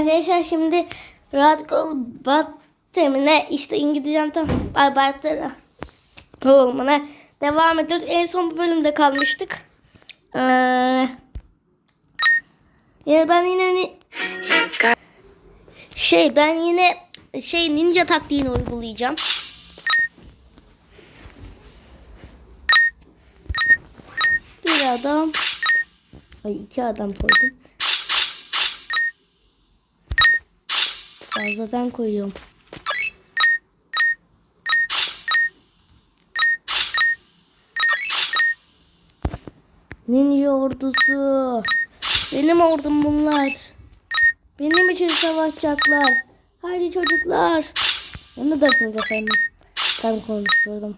Arkadaşlar şimdi Radikal Battemine işte İngilizcem tam Barbartlara olmana devam ediyoruz. En son bu bölümde kalmıştık. Ee, ya ben yine ni- şey ben yine şey ninja taktiğini uygulayacağım. Bir adam Ay iki adam koydum. Fazladan koyuyorum. Ninja ordusu. Benim ordum bunlar. Benim için savaşacaklar. Haydi çocuklar. Ne dersiniz efendim? Ben konuşuyordum.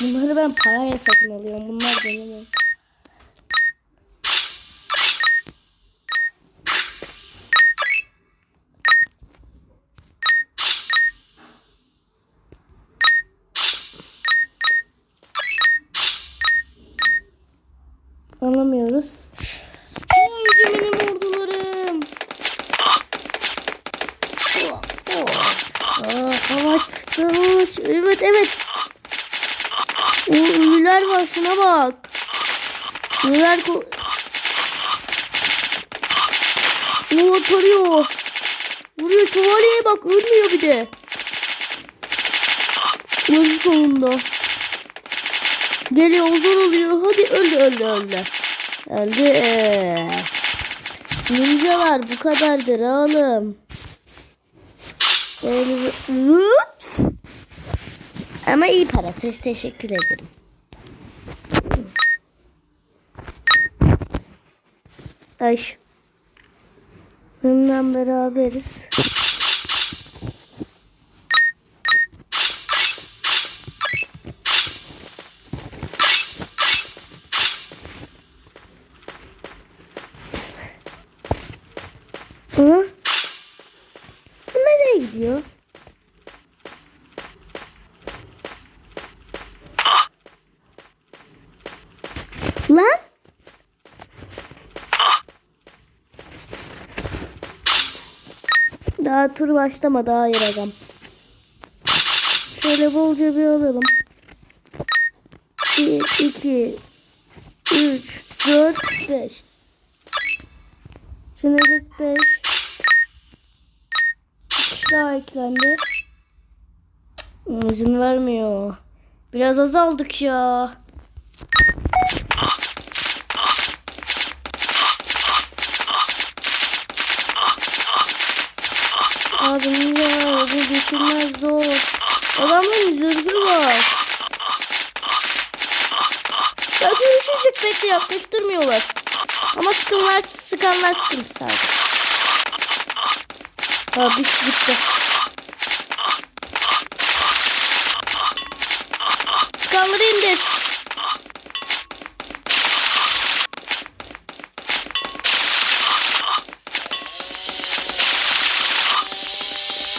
Bunları ben paraya satın alıyorum. Bunlar benim. Anlamıyoruz. Haydi benim ordularım. Aa, savaş, savaş. Evet, evet. O ölüler var şuna bak. Ölüler ko... O tarıyor. Vuruyor şövalyeye bak ölmüyor bir de. Öldü sonunda. Geliyor zor oluyor. Hadi öldü öldü öldü. Öldü. Ee. Ninjalar bu kadardır oğlum. Böyle Rut. Ama iyi para. Siz teşekkür ederim. Ay. Bundan beraberiz. Lan? Daha tur başlamadı hayır adam. Şöyle bolca bir alalım. 1, 2, 3, 4, 5. Şimdilik 5. Üç daha eklendi. İzin vermiyor. Biraz azaldık ya. Ya görüşecek bekle yaklaştırmıyorlar. Ama sıkınlar, sıkanlar sıkıntı sadece. Ha bitti bitti. Sıkanları indir.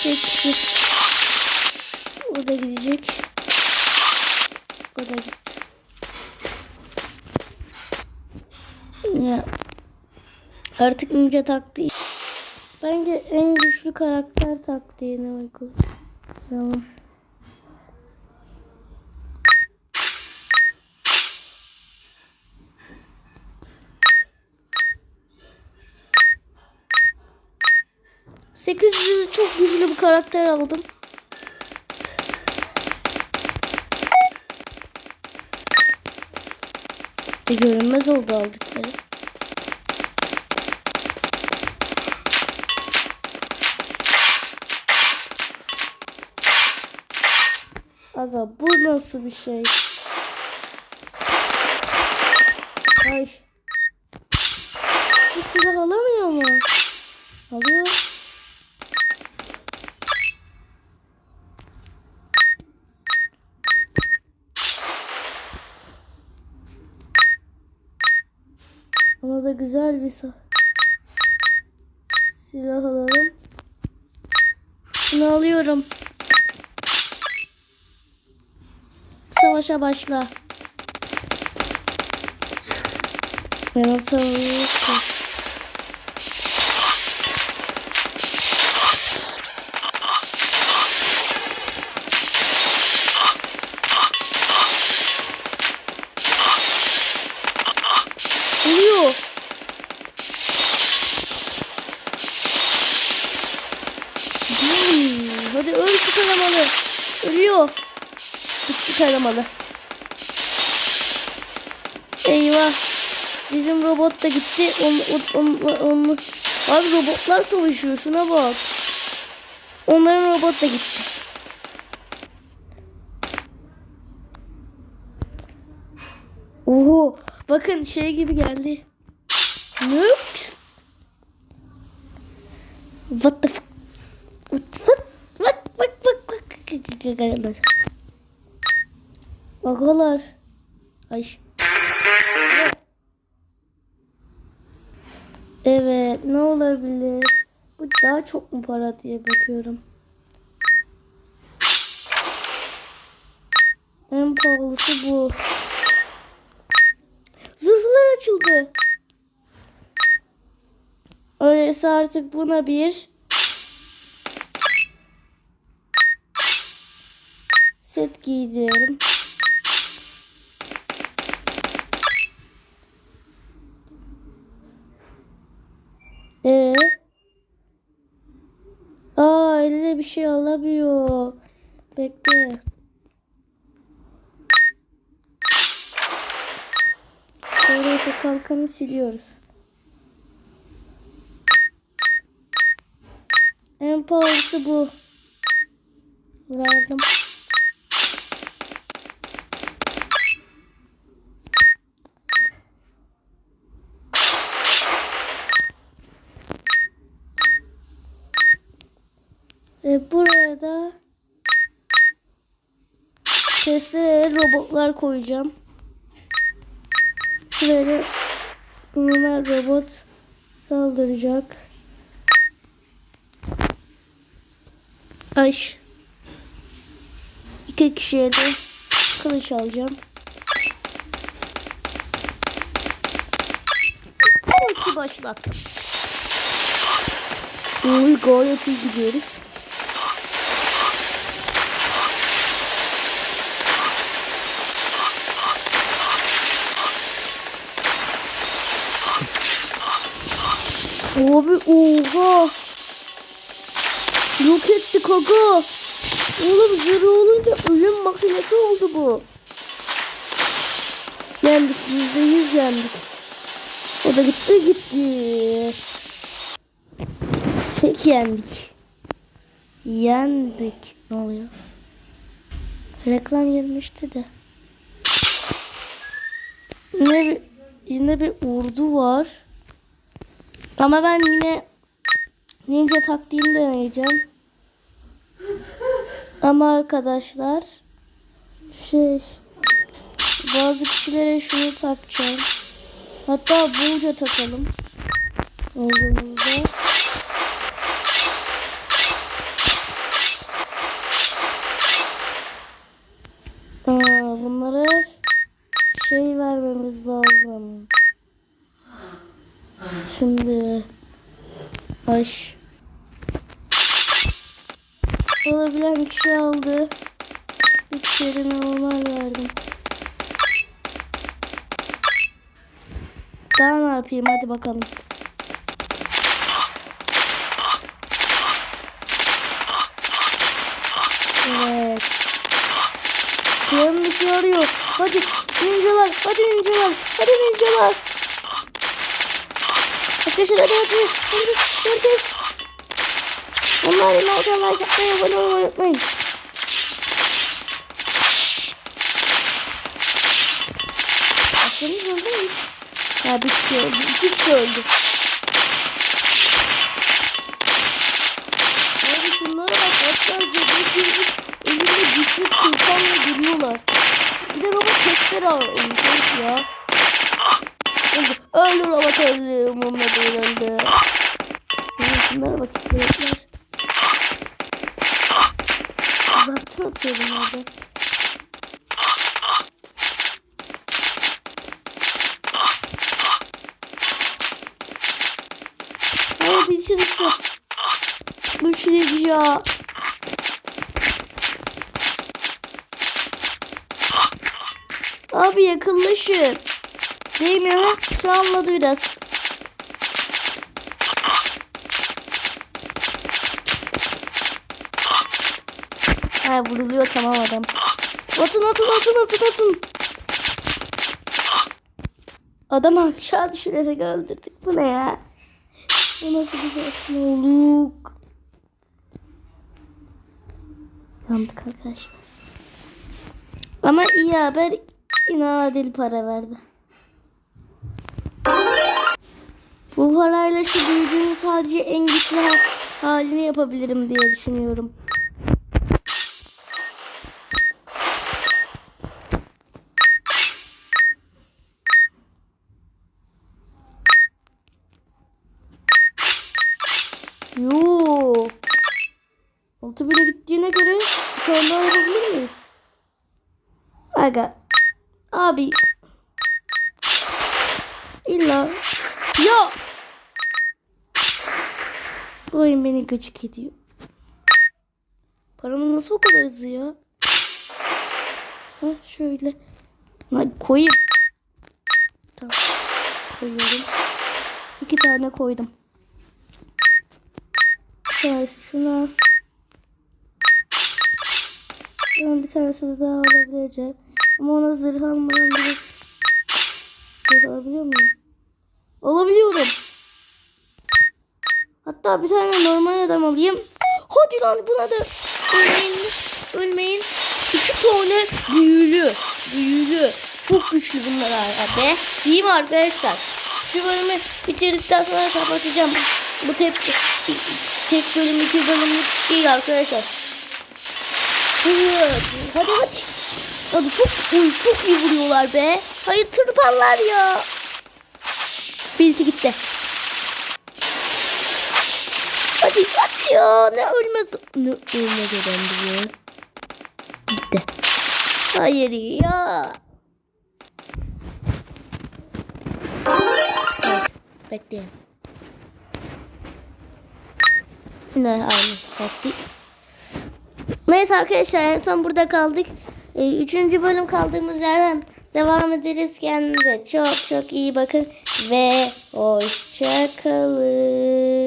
Kişi. O da gidecek. O da gitti. Ya. Artık ninja taktiği. Bence en güçlü karakter taktiğine uygun. Tamam. Sekiz yüzü çok güçlü bir karakter aldım. Bir görünmez oldu aldıkları. Aga bu nasıl bir şey? Ay. Bu silah alamıyor mu? Alıyor. Ona da güzel bir silah alalım. Bunu alıyorum. Savaşa başla. Ne nasıl? Oluyor. Hadi öl şu karamalı. Ölüyor. Bitti karamalı. Eyvah. Bizim robot da gitti. Onu, onu, onu. Abi robotlar savaşıyor. Şuna bak. Onların robot da gitti. Oho. Bakın şey gibi geldi. Nux. What the fuck? What the fuck? What? What? What? What? Agalar. Ay. Evet, ne olabilir? Bu daha çok mu para diye bakıyorum. En pahalısı bu. Zırhlar açıldı. Öyleyse artık buna bir set giyeceğim. Ee? Aa eline bir şey alamıyor. Bekle. Öyleyse kalkanı siliyoruz. En pahalısı bu. Verdim. Ve buraya da testere robotlar koyacağım. Şuraya bunlar robot saldıracak. Ay. İki kişiye de kılıç alacağım. Ulti başlattım. Uy gayet iyi gidiyoruz. Abi oha. Yok etti kaka. Oğlum zırhı olunca ölüm makinesi oldu bu. Yendik yüzde yüz yendik. O da gitti gitti. Tek yendik. Yendik. Ne oluyor? Reklam girmişti de. Yine bir, yine bir ordu var. Ama ben yine ninja taktiğini deneyeceğim. Ama arkadaşlar şey bazı kişilere şunu takacağım. Hatta bunca takalım. Olduğumuzda. Aa, bunlara şey vermemiz lazım. Şimdi ay olabilen kişi aldı. Bir kişiye de normal verdim. Daha ne yapayım hadi bakalım. Evet. Planın işe yarıyor. Hadi ninjalar, hadi ninjalar, hadi ninjalar. Arkadaşlar hadi hadi. Hadi herkes. Yine ortadan like atmayı, abone olmayı unutmayın. Aklınız öldü mü? Ha bir kişi öldü. İki kişi öldü. Abi şunlara bak. Hatta cebine girmiş. Elinde güçlü tırpanla duruyorlar. Bir de robot testler almış ya. Öldü. Öldü robot öldü. Umumda değil öldü. Ya Şunlara bak Nasıl atıyorum abi? Abi bir şey sürüsü. Güçleyeceğim. Abi yakınlaşın. Değmiyor. Salladı biraz. Vuruluyor tamam adam. Atın atın atın atın atın. Adam aşağı düşürerek öldürdük. Bu ne ya? Bu nasıl bir saçmalık? Yandık arkadaşlar. Ama iyi haber yine adil para verdi. Bu parayla şu büyücünün sadece en güçlü ha- halini yapabilirim diye düşünüyorum. Altı bine gittiğine göre bir tane miyiz? Aga. Abi. İlla. Ya. Bu oyun beni gıcık ediyor. Paramız nasıl o kadar hızlı ya? Ha şöyle. Lan koyayım. Tamam. Koyuyorum. İki tane koydum. Bir tanesi şuna. Ben bir tanesini daha alabileceğim. Ama ona zırh almadan bir zırh alabiliyor muyum? Alabiliyorum. Hatta bir tane normal adam alayım. Hadi lan buna da ölmeyin. Ölmeyin. İki tane büyülü. Büyülü. Çok güçlü bunlar abi. Değil mi arkadaşlar? Şu bölümü bitirdikten sonra kapatacağım. Bu tek, tek bölüm iki bölümlük değil arkadaşlar. Evet. Hadi hadi. Hadi çok oy, çok iyi vuruyorlar be. Hayır tırpanlar ya. Birisi gitti. Hadi hadi ya ne ölmez. Ne ölmez adamdı ya. Gitti. Hayır ya. Bekleyin. Ne aynı. Bekleyin. Neyse arkadaşlar en son burada kaldık. Ee, Üçüncü bölüm kaldığımız yerden devam ederiz. Kendinize çok çok iyi bakın ve hoşça kalın.